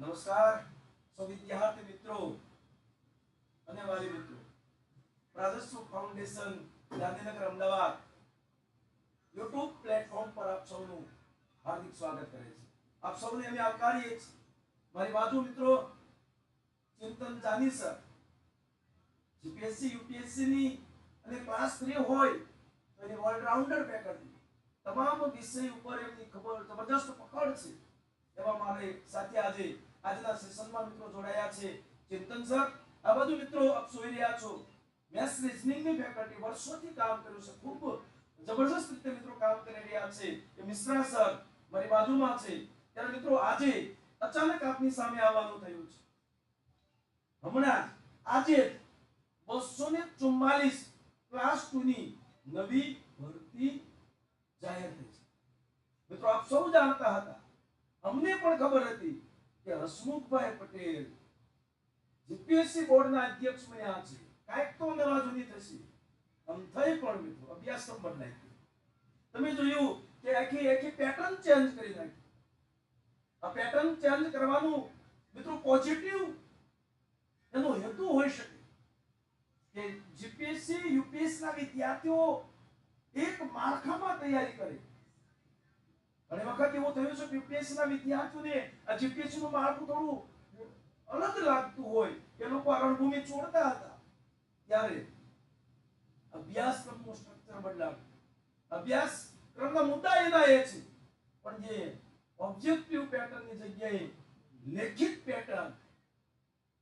નમસ્કાર. સૌ વિદ્યાર્થી મિત્રો અને વાલી મિત્રો. રાજસ્વ foundation, Gandhinagar, Ahmedabad, YouTube platform પર આપ સૌનું હાર્દિક સ્વાગત કરે છે. આપ સૌને અમે આવકારીએ છીએ. મારી બાજુ મિત્રો, Chintan Jani sir, GPSC UPSC ની અને ક્લાસ થ્રી હોય તો એની ઓલરાઉન્ડર ફેકલ્ટી તમામ વિષય ઉપર એમની ખબર જબરદસ્ત પકડ છે એવા મારે સાથે આજે આજના સેશનમાં મિત્રો જોડાયા છે ચિંતન સર. આ બધું મિત્રો આપ જોઈ રહ્યા છો. મેથ્સ રિઝનિંગની ફેકલ્ટી વર્ષોથી કામ કર્યું છે. ખૂબ જબરજસ્ત રીતે મિત્રો કામ કરી રહ્યા છે. એ મિશ્રા સર મારી બાજુમાં છે. ત્યારે મિત્રો આજે અચાનક આપની સામે આવવાનું થયું છે. હમણાં આજે બસો ને ચુમ્માલીસ ક્લાસ ટુ ની નવી ભરતી જાહેર થઈ છે. મિત્રો આપ સૌ જાણતા હતા. અમને પણ ખબર હતી કે હસમુખભાઈ પટેલ જીપીએસસી બોર્ડના અધ્યક્ષ બન્યા છે. કાંઈક તો નવા જૂની થશે. આમ થઈ પણ મિત્રો અભ્યાસક્રમ બદલાઈ ગયો તમે જોયું કે આખી આખી પેટર્ન ચેન્જ કરી નાખી. આ પેટર્ન ચેન્જ કરવાનું મિત્રો પોઝિટિવ એનો હેતુ હોઈ શકે. કે જીપીએસસી, યુપીએસસી ના વિદ્યાર્થીઓ એક માળખામાં તૈયારી કરે. ઘણી વખત એવું થયું છે યુપીએસસી ના વિદ્યાર્થીઓને આ જીપીએસસી નું માળખું થોડું અલગ લાગતું હોય કે લોકો રણભૂમિ છોડતા હતા. ત્યારે અભ્યાસક્રમનું સ્ટ્રક્ચર બદલાવ્યું અભ્યાસક્રમના મુદ્દા એના એ છે. પણ જે ઓબ્જેક્ટિવ પેટર્નની જગ્યાએ લેખિત પેટર્ન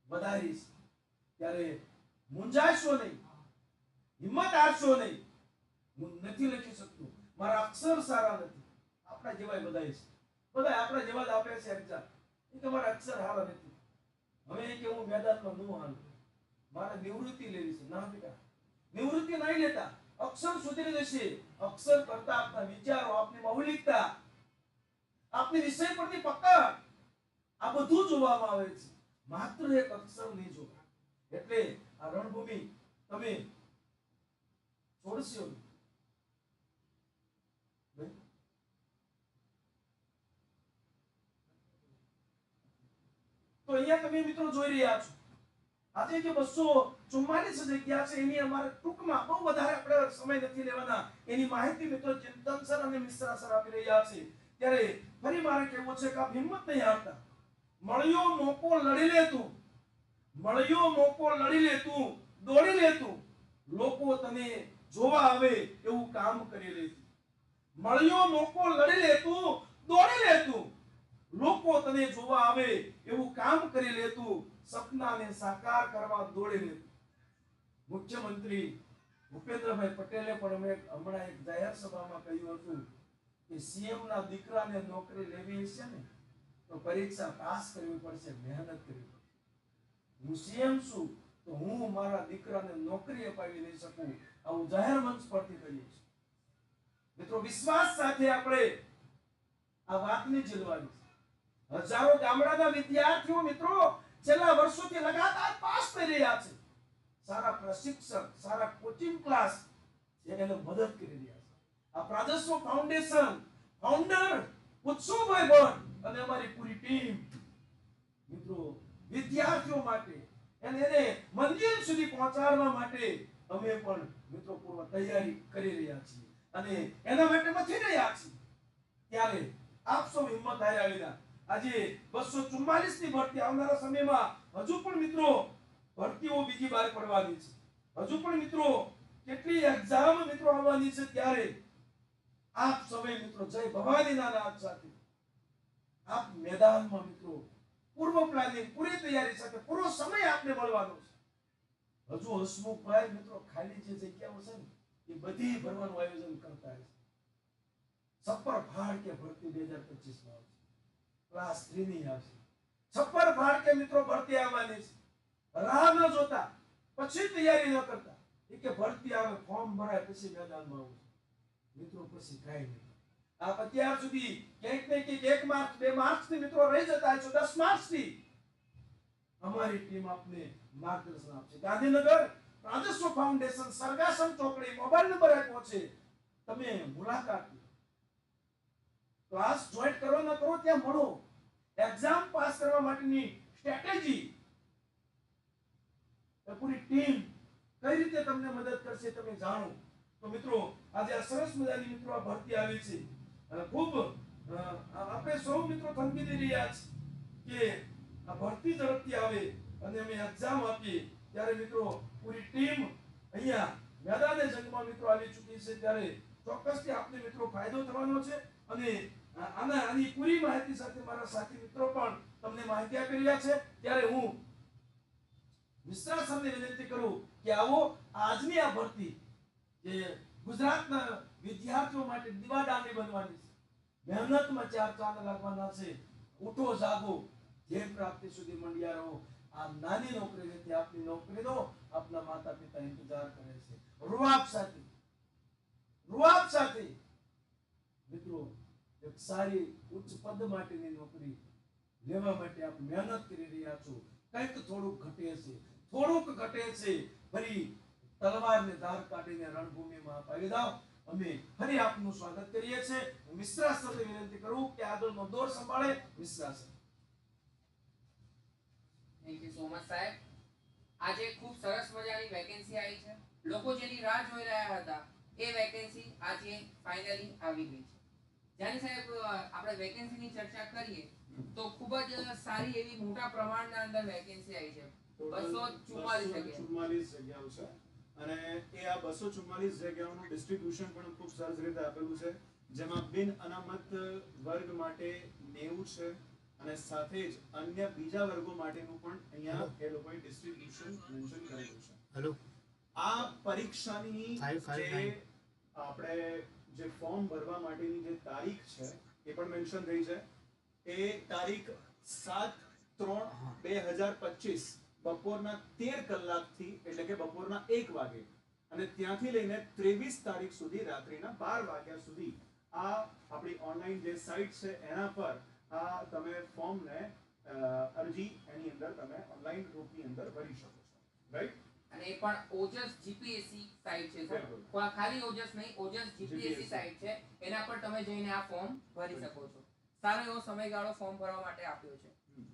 વધારી છે. ત્યારે મૂંઝાશો નહીં. હિંમત હારશો નહીં. હું નથી લખી શકતો. મારા અક્ષર સારા નથી. આપણા જેવાય બધાય છે. બધા આપણા જેવા જ આપે છે એક્ઝામ એ તમારા અક્ષર સારા નથી. હવે કે હું મેદાનમાં નું હાલું. મારે નિવૃત્તિ લેવી છે. ના બેટા. નિવૃત્તિ નહીં લેતા. અક્ષર સુધરી જશે. અક્ષર કરતા આપના વિચારો આપની મૌલિકતા, આપની વિષય પરથી પકડ આ બધું જોવામાં આવે છે. માત્ર એક અક્ષર નહીં જોવા એટલે આ રણભૂમિ તમે છોડશો. નહીં? તો અહીંયા તમે મિત્રો જોઈ રહ્યા છો. આજે જે બસો ચુમ્માલીસ જગ્યા છે, એની અમારે ટૂંકમાં બહુ વધારે આપણે સમય નથી લેવાના. એની માહિતી મિત્રો ચિંતન સર અને મિશ્રા સર આપી રહ્યા છે. ત્યારે ફરી મારે કહેવું છે કે આપ હિંમત નહીં હારતા. મળ્યો મોકો લડી લેતું મળ્યો મોકો લડી લેતું દોડી લેતું લોકો તને જોવા આવે એવું કામ કરી લેતું મળ્યો મોકો લડી લેતું દોડી લેતું લોકો તને જોવા આવે કામ કરી લેતું, સપનાને સાકાર કરવા દોડી લેતું. મુખ્યમંત્રી ભૂપેન્દ્રભાઈ પટેલે પણ અમે હમણાં એક જાહેર સભામાં કહ્યું હતું કે સીએમ ના દીકરાને નોકરી લેવી છે ને, તો પરીક્ષા પાસ કરવી પડશે, મહેનત કરવી પડશે. હું સીએમ છું, તો હું મારા દીકરાને નોકરી અપાવી નહીં શકું, આવું જાહેર મંચ પરથી કહીએ છીએ. મિત્રો, વિશ્વાસ સાથે આપણે આ વાતને ઝીલવાની છે. હજારો ગામડાના વિદ્યાર્થીઓ મિત્રો છેલ્લા વર્ષોથી લગાતાર પાસ થઈ રહ્યા છે. સારા પ્રશિક્ષક, સારા કોચિંગ ક્લાસ એને મદદ કરી રહ્યા છે. આ પ્રાદસ્વ ફાઉન્ડેશન ફાઉન્ડર ઉત્સવભાઈ ભટ્ટ અને અમારી પૂરી ટીમ મિત્રો, વિદ્યાર્થીઓ માટે અને એને મંદિર સુધી પહોંચાડવા માટે અમે પણ મિત્રો પૂર્વ તૈયારી કરી રહ્યા છીએ. અને એના માટે મથી રહ્યા છીએ. ત્યારે આપ સૌ હિંમત હાર્યા વિના આજે બસો ચુમ્માલીસની ભરતી આવનારા સમયમાં હજુ પણ મિત્રો ભરતીઓ બીજી બાર પડવાની છે. હજુ પણ મિત્રો કેટલી એક્ઝામ મિત્રો આવવાની છે ત્યારે આપ સૌએ મિત્રો જય ભવાનીના નામ સાથે આપ મેદાનમાં મિત્રો પૂર્વ પ્લાનિંગ, પૂરી તૈયારી સાથે, પૂરો સમય આપને મળવાનો છે. હજુ હસમુખભાઈ મિત્રો ખાલી જે જગ્યાઓ છે ને, એ બધી ભરવાનું આયોજન કરતા છે. સપર ફાળ કે ભરતી બે હજાર પચીસમાં આવશે. ક્લાસ થ્રી ની આવશે છપ્પર કે મિત્રો ભરતી આવવાની છે. રાહ ન જોતા, પછી તૈયારી ન કરતા. એ કે ભરતી આવે, ફોર્મ ભરાય, પછી મેદાનમાં આવું મિત્રો પછી કાંઈ નહીં. આપ અત્યાર સુધી ક્યાંક ને ક્યાંક એક માર્ચ, બે માર્ચથી મિત્રો રહી જતા છો, દસ માર્ચથી અમારી ટીમ આપને માર્ગદર્શન આપશે. ગાંધીનગર રાજસ્વ ફાઉન્ડેશન સરગાસન ચોકડી મોબાઈલ નંબર આપ્યો છે તમે મુલાકાત લો. ક્લાસ જોઈન્ટ કરો ન કરો, ત્યાં મળો એક્ઝામ પાસ કરવા માટેની સ્ટ્રેટેજી પૂરી ટીમ કઈ રીતે તમને મદદ કરશે તમે જાણો. તો મિત્રો, આજે આ સરસ મજાની મિત્રો આ ભરતી આવી છે. ખૂબ આપણે સૌ મિત્રો થંકી દઈ રહ્યા છે કે આ ભરતી ઝડપથી આવે અને અમે એક્ઝામ આપીએ. ત્યારે મિત્રો, પૂરી ટીમ અહીંયા મેદાને જંગમાં મિત્રો આવી ચૂકી છે. ત્યારે ચોક્કસથી આપને મિત્રો ફાયદો થવાનો છે અને આના આની પૂરી માહિતી સાથે મારા સાથી મિત્રો પણ તમને માહિતી આપી રહ્યા છે. ત્યારે હું મિશ્રા સરને વિનંતી કરું કે આવો આજની આ ભરતી જે ગુજરાતના વિદ્યાર્થીઓ માટે દીવાદાંડી બનવાની છે, મહેનતમાં ચાર ચાંદ લાગવાના છે ઉઠો જાગો, ધ્યેય પ્રાપ્તિ સુધી મંડ્યા રહો. આ નાની નોકરી નથી, આપની નોકરીનો આપના માતા પિતા ઇંતજાર કરે છે. રૂઆબ સાથે રૂઆબ સાથે મિત્રો એક સારી ઉચ્ચ પદ માટેની નોકરી લેવા માટે આપ મહેનત કરી રહ્યા છો. કંઈક થોડુંક ઘટે છે. થોડુંક ઘટે છે. ફરી તલવારને ધાર કાઢીને રણભૂમિમાં આપ આવી જાઓ. અમે ફરી આપનું સ્વાગત કરીએ છીએ. હું મિશ્રા સરને વિનંતી કરું કે આગળનો દોર સંભાળે Mishra sir thank you so much સાહેબ. આજે ખૂબ સરસ મજાની વેકેન્સી આવી છે. લોકો જેની રાહ જોઈ રહ્યા હતા, એ વેકેન્સી આજે ફાઇનલી આવી ગઈ છે. જાની સાહેબ આપણે વેકેન્સીની ચર્ચા કરીએ તો ખૂબ જ સારી એવી મોટા પ્રમાણના અંદર વેકેન્સી આવી છે. બસો ચુમ્માલીસ જગ્યા. ચુમ્માલીસ જગ્યાઓ છે. અને એ આ બસો ચુમ્માલીસ જગ્યાઓનું ડિસ્ટ્રીબ્યુશન પણ ખૂબ સરસ રીતે આપેલું છે. જેમાં બિન અનામત વર્ગ માટે નેવું છે અને સાથે જ અન્ય બીજા વર્ગો માટેનું પણ અહીંયા એ લોકોએ ડિસ્ટ્રીબ્યુશન મેન્શન કરેલું છે. હેલો આ પરીક્ષાની જે આપણે જે ફોર્મ ભરવા માટેની જે તારીખ છે એ પણ મેન્શન થઈ છે. એ તારીખ સાત ત્રણ બે હજાર પચીસ બપોરના તેર કલાકથી એટલે કે બપોરના એક વાગે. અને ત્યાંથી લઈને ત્રેવીસ તારીખ સુધી રાત્રિના બાર વાગ્યા સુધી આ આપણી ઓનલાઈન જે સાઇટ છે એના પર આ તમે ફોર્મને અરજી એની અંદર તમે ઓનલાઈન રૂપની અંદર ભરી શકો છો. રાઈટ અને એ પણ ઓજસ જીપીએસસી સાઇટ છે સર. બિલકુલ. ખાલી ઓજસ નહીં ઓજસ જીપીએસસી. સાઇટ છે. એના પર તમે જઈને આ ફોર્મ ભરી શકો છો. સારો એવો સમયગાળો ફોર્મ ભરવા માટે આપ્યો છે.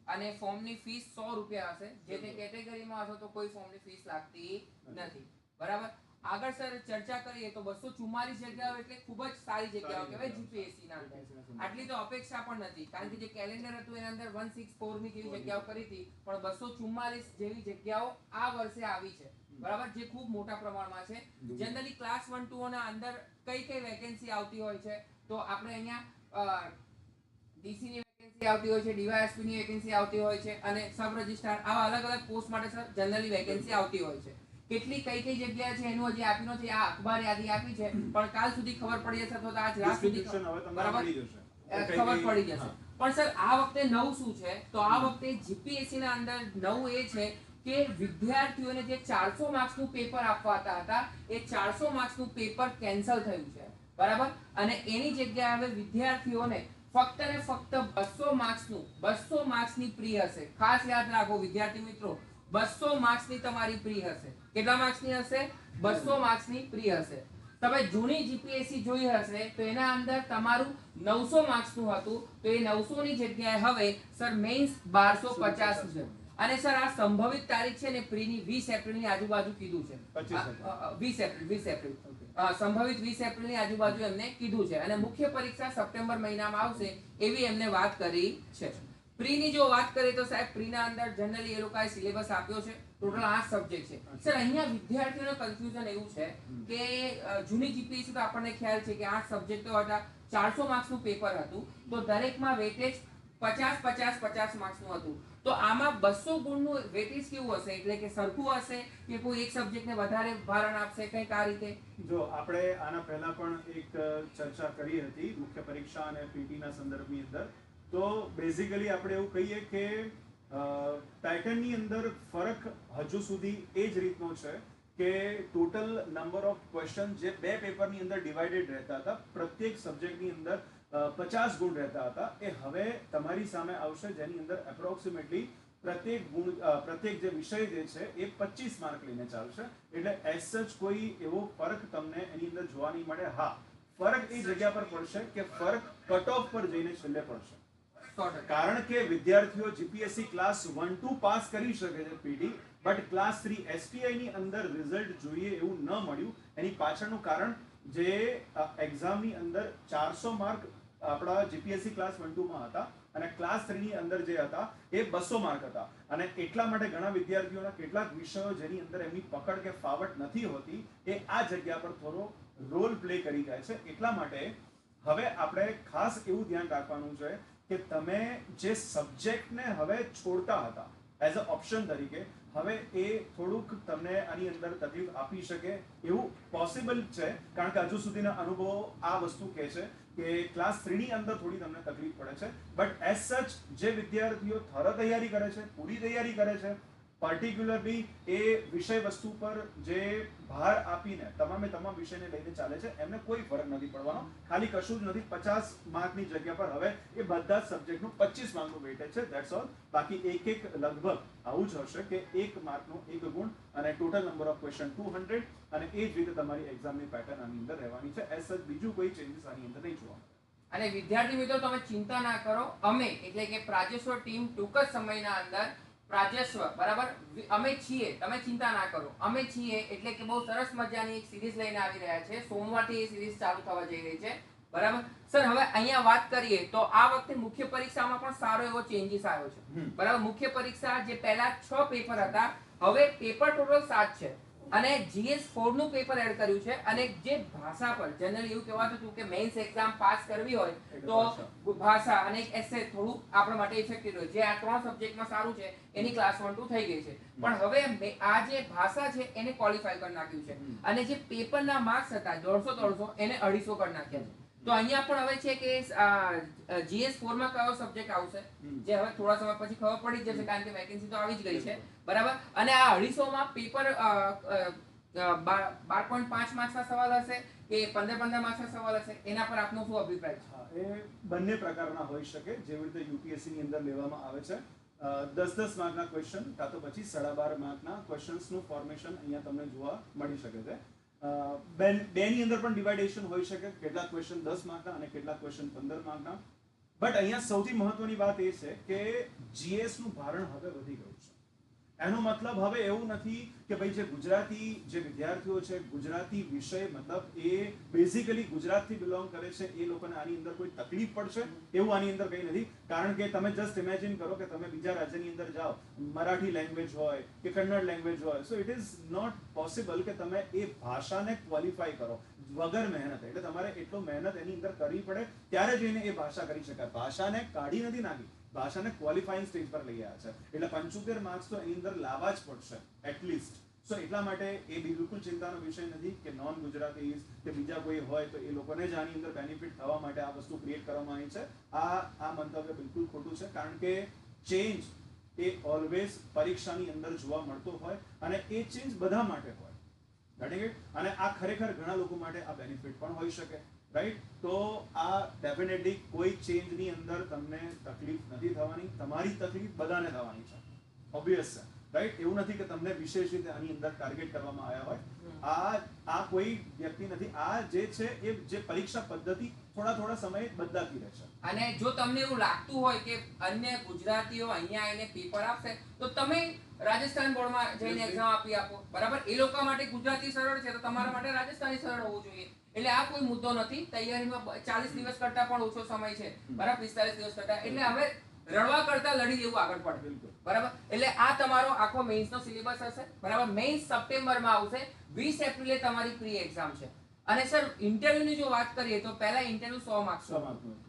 અને ફોર્મની ફીસ સો રૂપિયા હશે. જે તે કેટેગરીમાં હશો તો કોઈ ફોર્મની ફીસ લાગતી નથી. બરાબર? આગળ સર ચર્ચા કરીએ તો બસો ચુમ્માલીસ જગ્યાઓ એટલે ખૂબ જ સારી જગ્યાઓ કહેવાય જીપીએસસી ના અંદર. આટલી તો અપેક્ષા પણ નથી. કારણ કે જે કેલેન્ડર હતું એના અંદર વન સિક્સ ફોરની જેવી જગ્યાઓ કરી હતી પણ બસો ચુમ્માલીસ જેવી જગ્યાઓ આ વર્ષે આવી છે. બરાબર? જે ખૂબ મોટા પ્રમાણમાં છે. જનરલી ક્લાસ વન ટુ ના અંદર કઈ કઈ વેકેન્સી આવતી હોય છે તો આપણે અહીંયા ડીસી ની વેકેન્સી આવતી હોય છે ડીવાયએસપી ની વેકેન્સી આવતી હોય છે અને સબ રજિસ્ટ્રાર આવા અલગ અલગ પોસ્ટ માટે સર જનરલી વેકેન્સી આવતી હોય છે. કેટલી કઈ કઈ જગ્યા છે એનું હજી આપ્યું નથી આ અખબાર યાદી આપી છે પણ કાલ સુધી ખબર પડી જશે તો આજ રાત સુધી બરાબર? ખબર પડી જશે. પણ સર આ વખતે નવું શું છે? તો આ વખતે જીપીએસસી ના અંદર નવું એ છે કે વિદ્યાર્થીઓને જે ચારસો માર્ક્સનું પેપર આપવાતા હતા એ ચારસો માર્ક્સનું પેપર કેન્સલ થયું છે. બરાબર? અને એની જગ્યાએ હવે વિદ્યાર્થીઓને ફક્ત ને ફક્ત બસો માર્ક્સનું બસો માર્ક્સની પ્રી હશે. ખાસ યાદ રાખો વિદ્યાર્થી મિત્રો બસો માર્ક્સની તમારી પ્રી હશે. કેટલા માર્ક્સની હશે? બસો માર્ક્સની પ્રી હશે. તમે જૂની જીપીએસસી જોઈ હશે તો એના અંદર તમારું નવસો માર્ક્સનું હતું તો એ નવસો ની જગ્યાએ હવે સર મેઇન્સ બારસો પચાસ છે. અને સર આ સંભવિત તારીખ છે ને પ્રીની વીસ એપ્રિલની આજુબાજુ કીધું છે. વીસ એપ્રિલ વીસ એપ્રિલ. સંભવિત વીસ એપ્રિલની આજુબાજુ એમને કીધું છે. અને મુખ્ય પરીક્ષા સપ્ટેમ્બર મહિનામાં આવશે એવી એમને વાત કરી છે. પ્રીની જો વાત કરીએ તો સાહેબ પ્રીના અંદર જનરલી એ લોકોએ સિલેબસ આપ્યો છે. ટોટલ આઠ સબ્જેક્ટ છે. સર અહીંયા વિદ્યાર્થીઓને કન્ફ્યુઝન એવું છે કે જૂની જીપીએસસી તો આપણને ખ્યાલ છે કે આઠ સબ્જેક્ટો હતા ચારસો માર્ક્સનું પેપર હતું. તો દરેકમાં વેટેજ પચાસ પચાસ પચાસ માર્ક્સનું હતું. તો આમાં બસો ગુણનું વેટેજ કેવું હશે? એટલે કે સરખું હશે કે કોઈ એક સબ્જેક્ટને વધારે ભારણ આપશે? કંઈક આ રીતે. જો આપણે આના પહેલા પણ એક ચર્ચા કરી હતી મુખ્ય પરીક્ષા અને પીટી ના સંદર્ભની અંદર. તો બેઝિકલી આપણે એવું કહીએ કે પેટર્નની અંદર ફરક હજુ સુધી એ જ રીતનો છે કે ટોટલ નંબર ઓફ ક્વેશ્ચન જે બે પેપરની અંદર ડિવાઇડેડ રહેતા હતા, પ્રત્યેક સબ્જેક્ટની અંદર પચાસ ગુણ રહેતા હતા, એ હવે તમારી સામે આવશે, જેની અંદર એપ્રોક્સિમેટલી પ્રત્યેક ગુણ પ્રત્યેક જે વિષય જે છે એ પચીસ માર્ક લઈને ચાલશે. એટલે એઝ સચ કોઈ એવો ફરક તમને એની અંદર જોવા નહીં મળે. હા, ફરક એ જગ્યા પર પડશે કે ફરક કટ ઓફ પર જઈને છેલ્લે પડશે. કારણ કે વિદ્યાર્થીઓ GPSC class one two pass કરી શકે છે PT but class three STI ની અંદર રિઝલ્ટ જોઈએ એવું ન મળ્યું. એની પાછળનું કારણ જે એક્ઝામની અંદર ચારસો માર્ક આપણા જીપીએસસી ક્લાસ વન ટુમાં હતા અને ક્લાસ થ્રી ની અંદર જે હતા એ બસો માર્ક હતા. અને એટલા માટે ઘણા વિદ્યાર્થીઓના કેટલાક વિષયો જેની અંદર એમની પકડ કે ફાવટ નથી હોતી, એ આ જગ્યા પર થોડો રોલ પ્લે કરી જાય છે. એટલા માટે હવે આપણે ખાસ એવું ધ્યાન રાખવાનું છે કે તમે જે સબ્જેક્ટને હવે છોડતા હતા એઝ અ ઓપ્શન તરીકે, હવે એ થોડુંક તમને આની અંદર તકલીફ આપી શકે, એવું પોસિબલ છે. કારણ કે હજુ સુધીના અનુભવો આ વસ્તુ કહે છે કે ક્લાસ થ્રીની અંદર થોડી તમને તકલીફ પડે છે. બટ એઝ સચ જે વિદ્યાર્થીઓ થર તૈયારી કરે છે, પૂરી તૈયારી કરે છે પર્ટિક્યુલરલી એ વિષય વસ્તુ પર જે ભાર આપીને તમામે તમામ વિષયને લઈને ચાલે છે, એમને કોઈ ફરક નથી પડવાનો. ખાલી કશું જ નથી, પચાસ માર્કની જગ્યા પર હવે એ બધા જ સબ્જેક્ટનું પચીસ માર્કનું વેટેજ છે દેટ્સ ઓલ બાકી એક એક લગભગ આવું જ હશે કે એક માર્કનો એક ગુણ અને total number of question two hundred અને એ જ રીતે તમારી એક્ઝામની પેટર્ન આની અંદર રહેવાની છે. એસ સચ બીજું કોઈ ચેન્જીસ આની અંદર નહીં જોવા અને વિદ્યાર્થી મિત્રો, તમે ચિંતા ના કરો. અમે એટલે કે પ્રાજેશ્વર ટીમ ટૂંક જ સમયના અંદર પ્રાજેશ્વર બરાબર? અમે છીએ તમે ચિંતા ના કરો. અમે છીએ એટલે કે બહુ સરસ મજાની એક સિરીઝ લઈને આવી રહ્યા છે. સોમવારથી એ સિરીઝ ચાલુ થવા જઈ રહી છે. બરાબર? સર હવે અહીંયા વાત કરીએ તો આ વખતે મુખ્ય પરીક્ષામાં પણ સારો એવો ચેન્જીસ આવ્યો છે. બરાબર? મુખ્ય પરીક્ષા જે પહેલા છ પેપર હતા હવે પેપર ટોટલ સાત છે. અને જીએસ ફોરનું પેપર એડ કર્યું છે. અને જે ભાષા પર જનરલ એવું કહેવાતું હતું કે મેઇન્સ એક્ઝામ પાસ કરવી હોય તો ભાષા. અને એસે થોડું આપણા માટે ઇફેક્ટિવ હોય જે આ ત્રણ સબ્જેક્ટમાં સારું છે એની ક્લાસ વન ટુ થઈ ગઈ છે. પણ હવે આ જે ભાષા છે એને ક્વોલિફાય કરી નાખ્યું છે. અને જે પેપરના માર્ક્સ હતા દોઢસો દોઢસો એને અઢીસો કરી નાખ્યા છે. તો અહીંયા પણ હવે છે કે જીએસ ફોરમાં કયો સબ્જેક્ટ આવશે? જે હવે થોડા સમય પછી ખબર પડી જશે કારણ કે વેકેન્સી તો આવી જ ગઈ છે. બરાબર. અને આ અઢીસો માં પેપર બાર પોઈન્ટ પાંચ માર્ક્સના સવાલ હશે કે પંદર પંદર માર્ક્સના સવાલ હશે? એના પર આપનો શું અભિપ્રાય છે? એ બંને પ્રકારના હોઈ શકે જેવી રીતે યુપીએસસી ની અંદર લેવામાં આવે છે. દસ દસ માર્કના ક્વેશ્ચન કાં તો પછી સાડા બાર માર્કના ક્વેશ્ચન્સનું ફોર્મેશન અહીંયા તમને જોવા મળી શકે છે. બે ની અંદર પણ ડિવાઇડેશન હોઈ શકે. કેટલાક ક્વેશ્ચન દસ માર્કના અને કેટલાક ક્વેશ્ચન પંદર માર્કના. બટ અહીંયા સૌથી મહત્વની વાત એ છે કે જીએસનું ભારણ હવે વધી ગયું છે. એનો મતલબ હવે એવું નથી કે ભાઈ જે ગુજરાતી જે વિદ્યાર્થીઓ છે, ગુજરાતી વિષય મતલબ એ બેઝિકલી ગુજરાતથી બિલોંગ કરે છે, એ લોકોને આની અંદર કોઈ તકલીફ પડશે એવું આની અંદર કંઈ નથી. કારણ કે તમે જસ્ટ ઇમેજિન કરો કે તમે બીજા રાજ્યની અંદર જાઓ, મરાઠી લેંગ્વેજ હોય કે કન્નડ લેંગ્વેજ હોય so it is not possible કે તમે એ ભાષાને ક્વોલિફાય કરો. વગર મહેનત એટલે તમારે એટલો મહેનત એની અંદર કરવી પડે, ત્યારે જઈને એ ભાષા કરી શકાય. ભાષાને કાઢી નથી નાખી. ભાષાને ક્વોલિફાઈંગ સ્ટેજ પર લઈ આવ્યા છે. એટલે પંચોતેર માર્ક્સ તો એની અંદર લાવવા જ પડશે એટલીસ્ટ સો એટલા માટે એ બિલકુલ ચિંતાનો વિષય નથી કે નોન ગુજરાતી કે બીજા કોઈ હોય તો એ લોકોને જ આની અંદર બેનિફિટ થવા માટે આ વસ્તુ ક્રિએટ કરવામાં આવી છે. આ આ મંતવ્ય બિલકુલ ખોટું છે, કારણ કે ચેન્જ એ ઓલવેઝ પરીક્ષાની અંદર જોવા મળતો હોય અને એ ચેન્જ બધા માટે હોય. અને આ ખરેખર ઘણા લોકો માટે આ બેનિફિટ પણ હોઈ શકે રાઈટ તો આ ડેફિનેટલી કોઈ ચેન્જની અંદર તમને તકલીફ નથી થવાની તમારી તકલીફ બધાને થવાની છે ઓબ્વિયસ છે રાઈટ એવું નથી કે તમને વિશેષ રીતે આની અંદર ટાર્ગેટ કરવામાં આવ્યા હોય. આ આ કોઈ વ્યક્તિ નથી. આ જે છે એ જે પરીક્ષા પદ્ધતિ થોડા થોડા સમયે બદલાતી રહે છે. અને જો તમને એવું લાગતું હોય કે અન્ય ગુજરાતીઓ અહીંયા આવીને પેપર આપશે તો તમે રાજસ્થાન બોર્ડમાં જઈને એક્ઝામ આપી આપો. બરાબર? એ લોકો માટે ગુજરાતી સરળ છે તો તમારા માટે રાજસ્થાની સરળ હોવું જોઈએ. એટલે આ કોઈ મુદ્દો નથી. તૈયારીમાં ચાલીસ દિવસ કરતા પણ ઓછો સમય છે. બરાબર? પિસ્તાલીસ દિવસ કરતા. એટલે હવે રડવા કરતા લડી જેવું આગળ પડે. બરાબર? એટલે આ તમારો આખો મેઇન્સ નો સિલેબસ હશે. બરાબર? મેઇન્સ સપ્ટેમ્બરમાં આવશે. વીસ એપ્રિલે તમારી પ્રી એક્ઝામ છે. અને સર ઇન્ટરવ્યુ ની જો વાત કરીએ તો પહેલા ઇન્ટરવ્યુ સો માર્ક્સ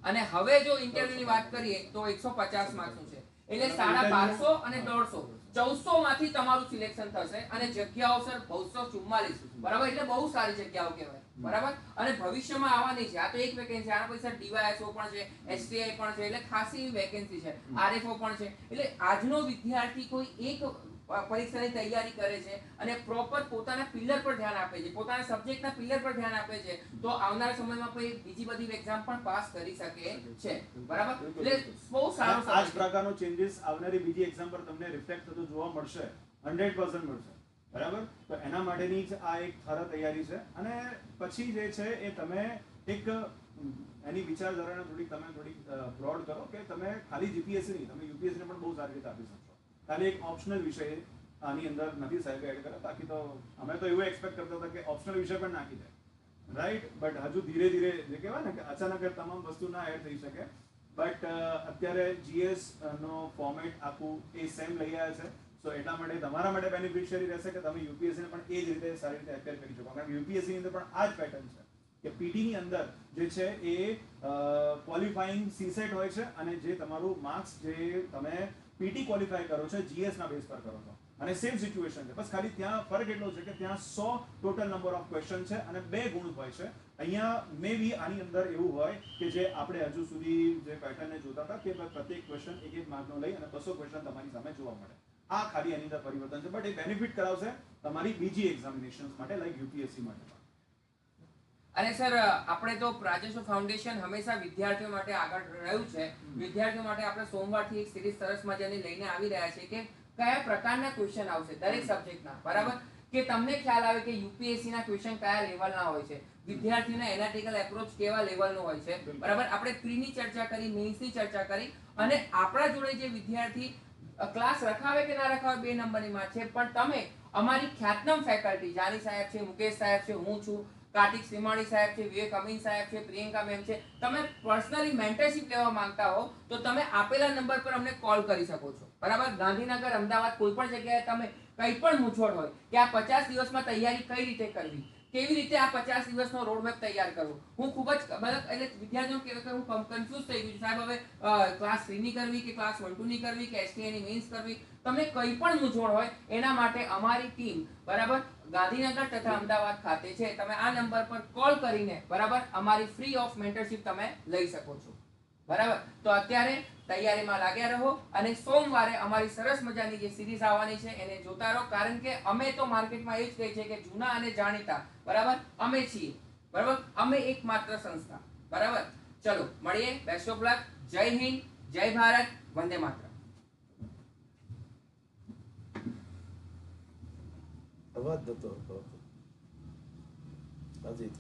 અને હવે જો ઇન્ટરવ્યુ ની વાત કરીએ તો એકસો પચાસ માર્ક્સ છે. એટલે સાડા બારસો અને દોઢસો. ચૌદસો માંથી તમારું સિલેક્શન થશે અને જગ્યાઓ સર બસો ચુમ્માલીસ. બરાબર? એટલે બહુ સારી જગ્યાઓ કહેવાય. બરાબર? અને ભવિષ્યમાં આવવાની છે આ તો એક વેકેન્સી આના પછી સર ડીવાયએસઓ પણ છે એસટીઆઈ પણ છે એટલે ખાસી વેકેન્સી છે. આરએફઓ પણ છે. એટલે આજનો વિદ્યાર્થી કોઈ એક પરીક્ષાની તૈયારી કરે છે અને પ્રોપર પોતાના પિલર પર ધ્યાન આપે છે. પોતાના સબ્જેક્ટના પિલર પર ધ્યાન આપે છે. તો આવનારા સમયમાં કોઈ બીજી બધી એક્ઝામ પણ પાસ કરી શકે છે. બરાબર? એટલે બહુ સારો આ જ પ્રકારનો ચેન્જીસ આવનારી બીજી એક્ઝામ પર તમને રિફ્લેક્ટ થતો જોવા મળશે. હંડ્રેડ મળશે. બરાબર? તો એના માટેની જ આ એક થર તૈયારી છે. અને પછી જે છે એ તમે એક એની વિચારધારાને થોડીક તમે થોડીક બ્રોડ કરો કે તમે ખાલી જીપીએસસી નહીં તમે યુપીએસસીને પણ બહુ સારી રીતે આપી શકશો ખાલી એક ઓપ્શનલ વિષય આની અંદર નથી સાહેબ એડ કર્યા. બાકી તો અમે તો એવું એક્સપેક્ટ કરતા હતા કે ઓપ્શનલ વિષય પણ નાખી દે. રાઈટ બટ હજુ ધીરે ધીરે જે કહેવાય ને કે અચાનક તમામ વસ્તુ ના એડ થઈ શકે. બટ અત્યારે જીએસ નો ફોર્મેટ આખું એ સેમ લઈ આવ્યા છે. સો એટલા માટે તમારા માટે બેનિફિશિયરી રહેશે કે તમે યુપીએસસી ને પણ એ જ રીતે સારી રીતે અપેર કરી શકો. કારણ કે યુપીએસસી ની અંદર પણ આ જ પેટર્ન છે કે પીટી ની અંદર જે છે એ ક્વોલિફાઈંગ સીસેટ હોય છે અને જે તમારું માર્ક્સ જે તમે પીટી ક્વોલિફાય કરો છો જીએસ ના બેઝ પર કરો છો. અને સેમ સિચ્યુએશન છે. બસ ખાલી ત્યાં ફરક એટલો છે કે ત્યાં so total number of question છે અને બે ગુણ હોય છે. અહીંયા મે બી આની અંદર એવું હોય કે જે આપણે હજુ સુધી જે પેટર્નને જોતા હતા કે પ્રત્યેક ક્વેશ્ચન એક એક માર્કનો લઈ અને બસો ક્વેશ્ચન તમારી સામે જોવા મળે. આ ખાલી એની અંદર પરિવર્તન છે. બટ એ બેનિફિટ કરાવશે તમારી બીજી એક્ઝામિનેશન માટે લાઈક યુપીએસસી માટે. અને સર આપણે તો પ્રાજેશો ફાઉન્ડેશન હંમેશા વિદ્યાર્થીઓ માટે આગળ રહ્યું છે. વિદ્યાર્થીઓ માટે આપણે સોમવારથી એક સિરીઝ સરસ મજાની લઈને આવી રહ્યા છે કે કયા પ્રકારના ક્વેશ્ચન આવશે દરેક સબ્જેક્ટના બરાબર? કે તમને ખ્યાલ આવે કે યુપીએસસી ના ક્વેશ્ચન કયા લેવલના હોય છે? વિદ્યાર્થીઓના એનાલિટિકલ એપ્રોચ કેવા લેવલનો હોય છે? બરાબર? આપણે પ્રીની ચર્ચા કરી મેઇન્સની ચર્ચા કરી અને આપણા જોડે જે વિદ્યાર્થી ક્લાસ રખાવે કે ના રખાવે બે નંબરની માં છે. પણ તમે અમારી ખ્યાતનામ ફેકલ્ટી જાની સાહેબ છે મુકેશ સાહેબ છે હું છું કાર્તિક શ્રીમાળી સાહેબ છે, વિવેક અમીન સાહેબ છે, પ્રિયંકા મેમ છે, તમે પર્સનલી મેન્ટરશિપ લેવા માંગતા હો, તો તમે આપેલા નંબર પર અમને કોલ કરી શકો છો. બરાબર? ગાંધીનગર, અમદાવાદ, કોઈ પણ જગ્યાએ તમે કંઈ પણ મૂંઝવણ હોય, કે આ પચાસ દિવસમાં તૈયારી કઈ રીતે કરવી? કેવી રીતે આ પચાસ દિવસનો રોડમેપ તૈયાર કરવો? હું ખૂબ જ મતલબ એટલે વિદ્યાર્થીઓ કે હું કન્ફ્યુઝ થઈ ગયું સાહેબ, હવે ક્લાસ થ્રીની કરવી કે ક્લાસ વન ટુ ની કરવી કે એસટીઆઈની મેન્સ કરવી? તમને કંઈ પણ મૂંઝવણ હોય, એના માટે અમારી ટીમ બરાબર, ગાંધીનગર તથા અમદાવાદ ખાતે છે. તમે આ નંબર પર કોલ કરીને, બરાબર, અમારી ફ્રી ઓફ મેન્ટરશિપ તમે લઈ શકો છો. બરાબર? તો અત્યારે તૈયારીમાં લાગ્યા રહો અને સોમવારે અમારી સરસ મજાની જે સિરીઝ આવવાની છે, એને જોતા રહો. કારણ કે અમે તો માર્કેટમાં એ જ કહે છે કે જૂના અને જાણીતા. બરાબર? અમે છીએ. બરાબર? અમે એકમાત્ર સંસ્થા. બરાબર? ચલો, મળીએ. બેસ્ટ ઓફ લક જય હિન્દ, જય ભારત. વંદે માત્ર અવાજ નતો આવતો. આજે તે